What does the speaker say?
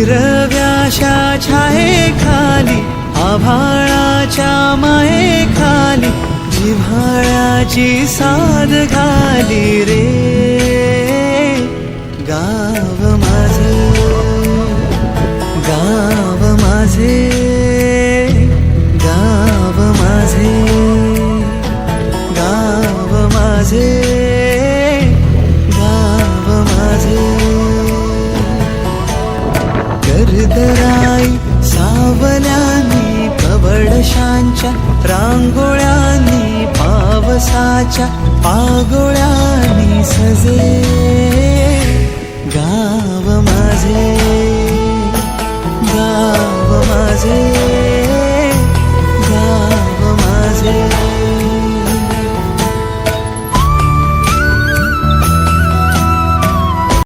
हिरव्याशा छाये खाली आभाळाच्या माये खाली जिव्हाळ्याची साध घाली रे. गाव माझे गाव माझे. हृदराई सावलानी पवडशांच्या रांगोळ्यांनी पावसाच्या पागोळ्यांनी सजे. गाव माझे गाव माझे.